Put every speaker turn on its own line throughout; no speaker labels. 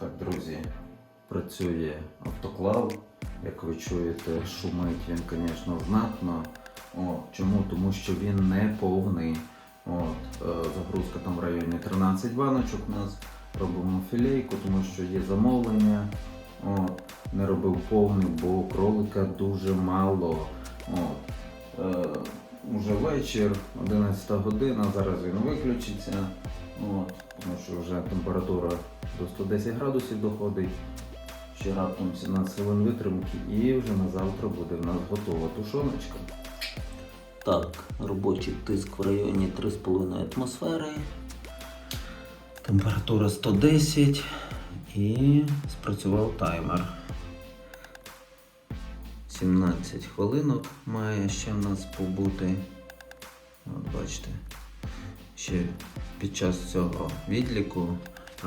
Так, друзі, працює автоклав. Як ви чуєте, шумить він, звісно, знатно. О, чому? Тому що він не повний. От, е, загрузка там в районі 13 баночок у нас. Робимо філейку, тому що є замовлення. От, не робив повний, бо кролика дуже мало. От, е, уже вечір, 11 година, зараз він виключиться. От, тому що вже температура до 110 градусів доходить. Ще раптом 17 хвилин витримки і вже на завтра буде в нас готова тушоночка.
Так, робочий тиск в районі 3,5 атмосфери. Температура 110 і спрацював таймер. 17 хвилинок має ще в нас побути. От бачите. Ще під час цього відліку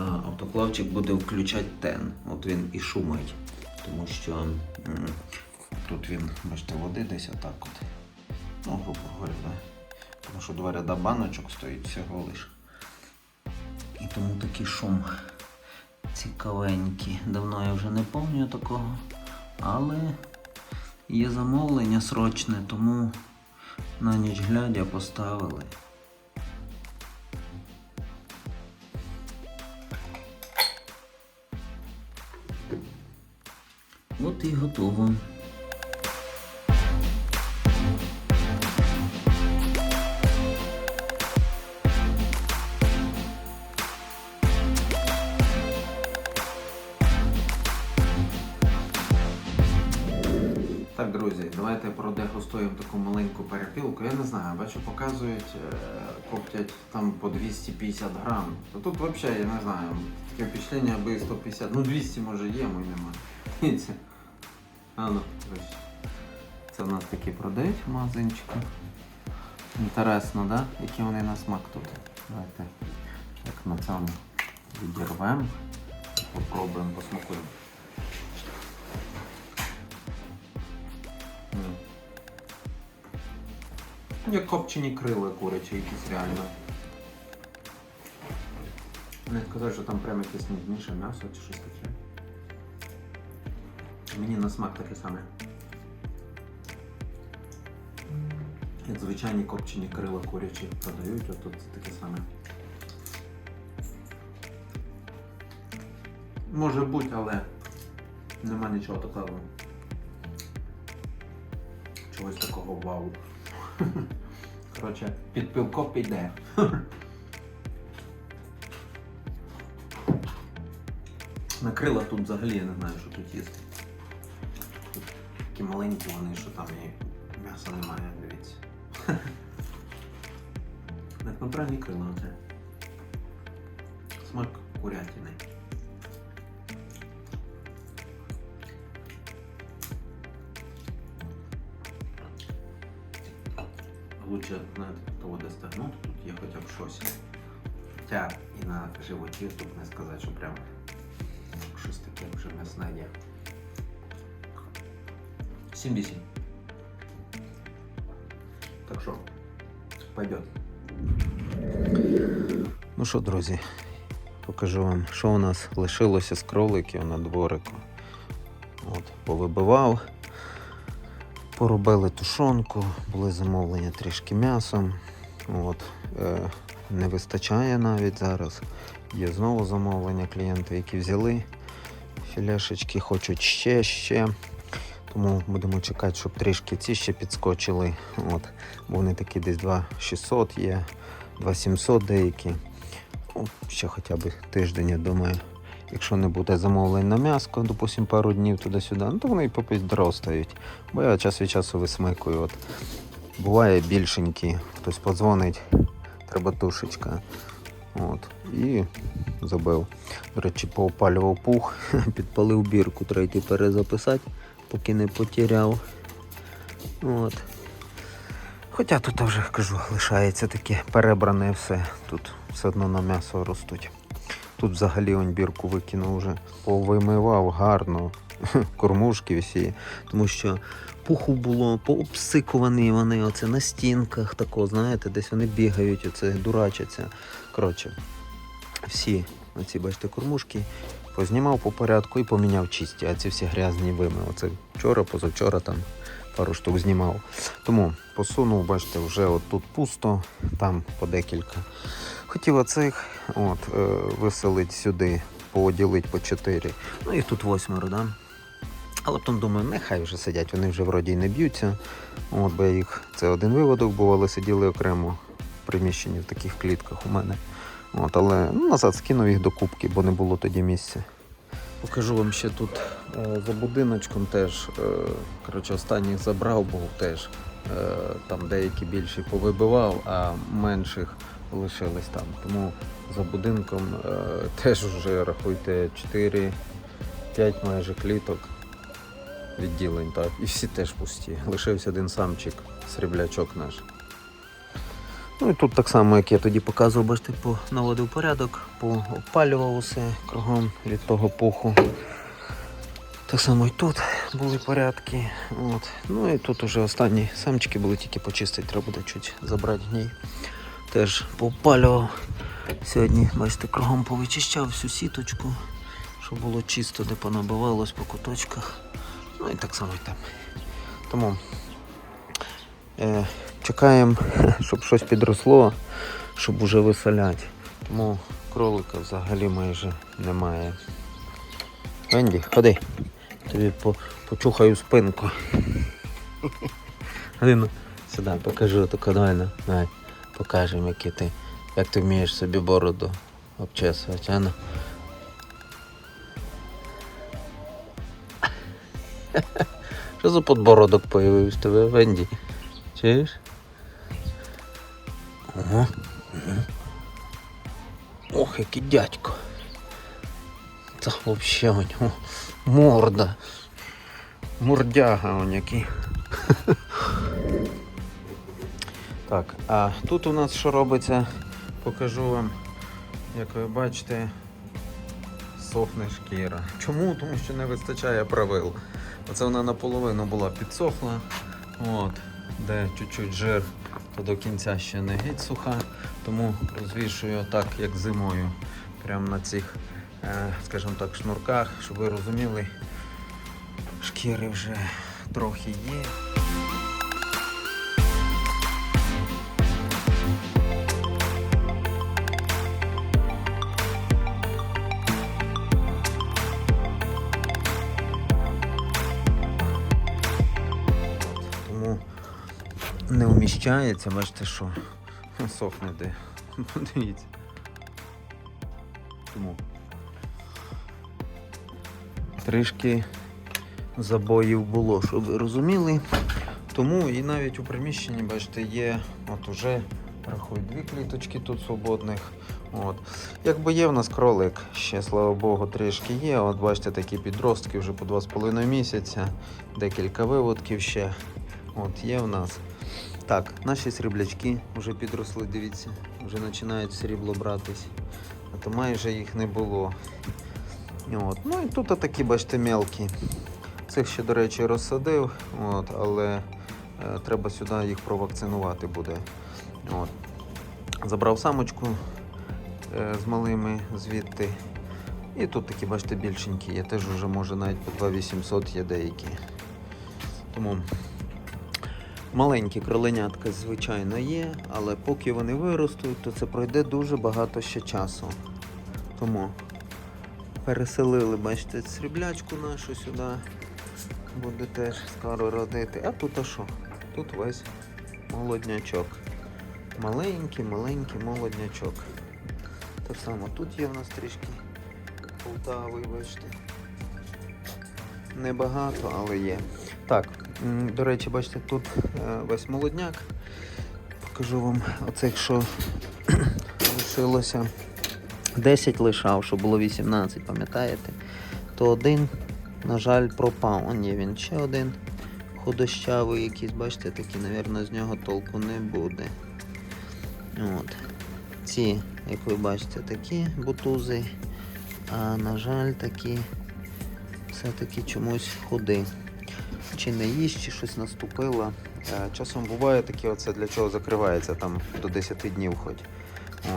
автоклавчик буде включати тен. От він і шумить. Тому що тут він, бачите, води десь отак от. Ну, грубо говоря, да. Тому що два ряда баночок стоїть всього лиш. І тому такий шум цікавенький. Давно я вже не пам'ятаю такого. Але є замовлення срочне, тому на ніч глядя поставили. От і готово.
Так, друзі, давайте продегустуємо таку маленьку перепілку. Я не знаю, бачу, показують, е, коптять там по 250 грам. То тут взагалі, я не знаю, таке впечатлення, аби 150, ну 200 може є, мой нема. А ну. Це в нас такі продають в магазинчику. Інтересно, да? Які вони на смак тут. Давайте так на цьому відірвемо. Попробуємо, посмакуємо. Як копчені крила курячі якісь реально. Не сказати, що там прямо якесь ніжніше м'ясо чи щось таке. Мені на смак таке саме. Як звичайні копчені крила курячі продають, а тут таке саме. Може бути, але нема нічого такого. Чогось такого вау. Коротше, під пивко піде. На крила тут взагалі я не знаю, що тут їсти. Такі маленькі вони, що там і м'яса немає, дивіться. Як натуральні крила оце. Смак курятини. Лучше, знаєте, того достигнути, тут є хоча б щось. Хоча і на животі тут не сказати, що прям щось таке вже м'ясне є. 7-8. Так що, пойдет.
Ну що, друзі, покажу вам, що у нас лишилося з кроликів на дворику. От, повибивав, поробили тушонку, були замовлення трішки м'ясом. От, е, не вистачає навіть зараз. Є знову замовлення клієнти, які взяли філешечки, хочуть ще, ще. Тому будемо чекати, щоб трішки ці ще підскочили. От, бо вони такі десь 2600 є, 2700 деякі. О, ще хоча б тиждень, я думаю. Якщо не буде замовлень на м'яско, допустим, пару днів туди-сюди, ну то вони і попідростають. Бо я час від часу висмикую. От. Буває більшенькі, хтось подзвонить, треба тушечка. От. І забив. До речі, поопалював пух, підпалив бірку, треба йти перезаписати, поки не потеряв. От. Хоча тут вже кажу, лишається таке перебране все. Тут все одно на м'ясо ростуть. Тут взагалі он бірку викинув вже. Повимивав гарно кормушки всі. Тому що пуху було, пообсикувані вони оце на стінках, тако, знаєте, десь вони бігають, оце дурачаться. Коротше, всі оці, бачите, кормушки познімав по порядку і поміняв чисті, а ці всі грязні вимив. Оце вчора, позавчора там пару штук знімав. Тому посунув, бачите, вже от тут пусто, там по декілька. Хотів оцих от, е, виселити сюди, поділити по чотири. Ну їх тут восьмеро, да? Але потім думаю, нехай вже сидять, вони вже вроді й не б'ються. От, бо їх, це один виводок був, але сиділи окремо в приміщенні в таких клітках у мене. От, але ну, назад скинув їх до кубки, бо не було тоді місця. Покажу вам ще тут е, за будиночком теж. Е, коротше, останніх забрав, був теж. Е, там деякі більші повибивав, а менших лишились там. Тому за будинком е, теж вже рахуйте 4-5 майже кліток відділень, так. І всі теж пусті. Лишився один самчик, сріблячок наш. Ну і тут так само, як я тоді показував, бачите, наводив порядок, поопалював усе кругом від того пуху. Так само і тут були порядки. От. Ну і тут уже останні самчики були тільки почистити, треба буде чуть забрати гній. Теж поопалював. Сьогодні, бачите, кругом повичищав всю сіточку, щоб було чисто, де понабивалось по куточках. Ну і так само і там. Тому чекаємо, щоб щось підросло, щоб уже виселяти. Тому кролика взагалі майже немає. Венді, ходи. Тобі по, почухаю спинку. Ходи ну, сюди, покажу таку давай, ну, давай. Покажемо, які ти, як ти вмієш собі бороду обчесувати, а ну. Що за подбородок появився тебе, Венді? Чуєш? Мгм. Ох, який дядько. Це взагалі у нього морда. Мордяга он який. Так, а тут у нас що робиться? Покажу вам, як ви бачите, сохне шкіра. Чому? Тому що не вистачає правил. Оце вона наполовину була підсохла. От, де чуть-чуть жир, то до кінця ще не геть суха. Тому розвішую так, як зимою. Прямо на цих, е, скажімо так, шнурках, щоб ви розуміли, шкіри вже трохи є. Вміщається, бачите, що сохне де. Подивіться. Тому трішки забоїв було, щоб ви розуміли. Тому і навіть у приміщенні, бачите, є от уже рахуй дві кліточки тут свободних. От. Якби є в нас кролик, ще слава Богу, трішки є. От бачите, такі підростки вже по 2,5 місяця, декілька виводків ще. От є в нас. Так, наші сріблячки вже підросли, дивіться, вже починають срібло братись. А то майже їх не було. От. Ну і тут такі, бачите, мелкі. Цих ще, до речі, розсадив, от, але е, треба сюди їх провакцинувати буде. От. Забрав самочку е, з малими звідти. І тут такі, бачите, більшенькі є. Теж вже може навіть по 2800 є деякі. Тому маленькі кроленятка, звичайно, є, але поки вони виростуть, то це пройде дуже багато ще часу. Тому переселили, бачите, сріблячку нашу сюди. Буде теж скоро родити. А тут а що? Тут весь молоднячок. Маленький, маленький молоднячок. Так само тут є в нас трішки полтавий, бачите. Небагато, але є. Так, до речі, бачите, тут е, весь молодняк. Покажу вам оцих, що лишилося. 10 лишав, що було 18, пам'ятаєте? То один, на жаль, пропав. О, ні, він ще один худощавий якийсь, бачите, такий, напевно, з нього толку не буде. От. Ці, як ви бачите, такі бутузи, а на жаль, такі все-таки чомусь худи. Чи не їсть, чи щось наступило. Е, Часом буває таке, оце для чого закривається там до 10 днів хоч.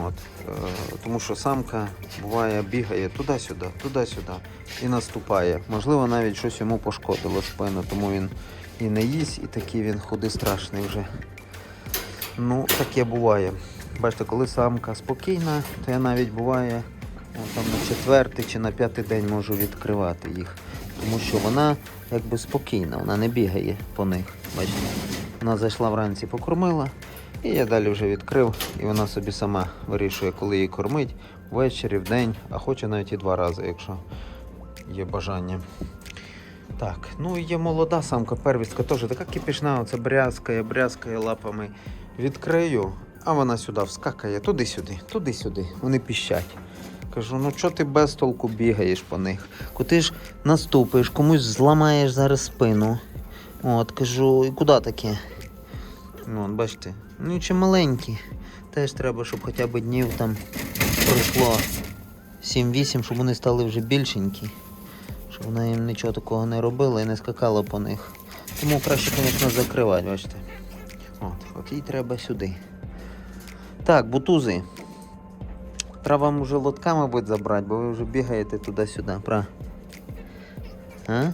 От, е, тому що самка буває бігає туди-сюди, туди-сюди і наступає. Можливо, навіть щось йому пошкодило спину, тому він і не їсть, і такий він худий страшний вже. Ну, таке буває. Бачите, коли самка спокійна, то я навіть буває там на четвертий чи на п'ятий день можу відкривати їх. Тому що вона якби спокійна, вона не бігає по них. Бачите, вона зайшла вранці, покормила, і я далі вже відкрив, і вона собі сама вирішує, коли її кормить, ввечері, вдень, а хоче навіть і два рази, якщо є бажання. Так, ну і є молода самка, первістка теж така кипішна, оце брязкає, брязкає лапами. Відкрию, а вона сюди вскакає, туди-сюди, туди-сюди. Вони піщать. Кажу, ну чого ти без толку бігаєш по них? Куди ж наступиш, комусь зламаєш зараз спину. От, кажу, і куди таке? Ну, от, бачите, ну чи маленькі. Теж треба, щоб хоча б днів там пройшло 7-8, щоб вони стали вже більшенькі. Щоб вона їм нічого такого не робила і не скакала по них. Тому краще, звісно, закривати, бачите. От, от треба сюди. Так, бутузи. Треба вам уже лотка, мабуть, забрати, бо ви вже бігаєте туди-сюди, пра. А?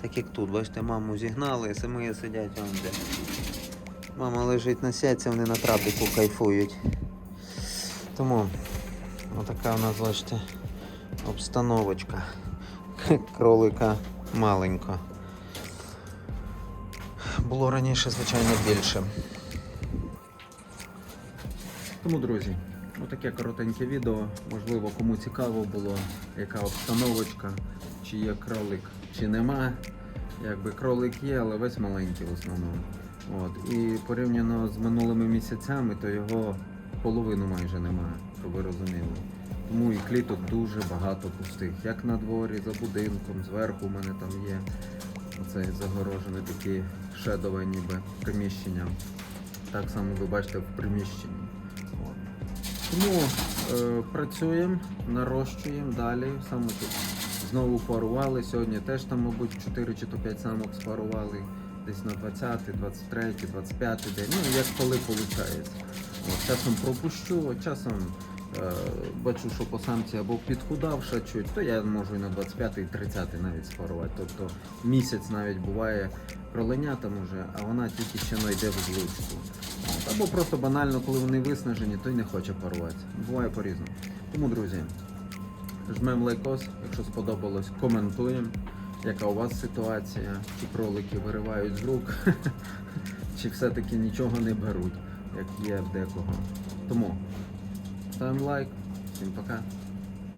Так як тут, бачите, маму зігнали, самі сидять вон де. Мама лежить на сяці, вони на трапіку кайфують. Тому отака у нас, бачите, обстановочка. Кролика маленько. Було раніше, звичайно, більше.
Тому, друзі, отаке коротеньке відео. Можливо, кому цікаво було, яка обстановочка, чи є кролик, чи нема. Якби кролик є, але весь маленький в основному. От. І порівняно з минулими місяцями, то його половину майже немає, щоб ви розуміли. Тому і кліток дуже багато пустих. Як на дворі, за будинком, зверху у мене там є. Оце загорожене такі шедове ніби приміщення. Так само ви бачите в приміщенні. Тому е, працюємо, нарощуємо далі. Тут знову парували. Сьогодні теж там, мабуть, 4 чи то 5 самок спарували. Десь на 20, 23, 25 день. Ну, як коли виходить. От, часом пропущу, часом е, бачу, що по самці або підхудавша чуть, то я можу і на 25-30 навіть спарувати. Тобто місяць навіть буває кроленятам уже, а вона тільки ще не йде в злучку. Або просто банально, коли вони виснажені, то й не хоче парувати. Буває по-різному. Тому, друзі, жмемо лайкос, якщо сподобалось, коментуємо, яка у вас ситуація, чи кролики виривають з рук, чи все-таки нічого не беруть, як є в декого. Тому ставимо лайк, всім пока.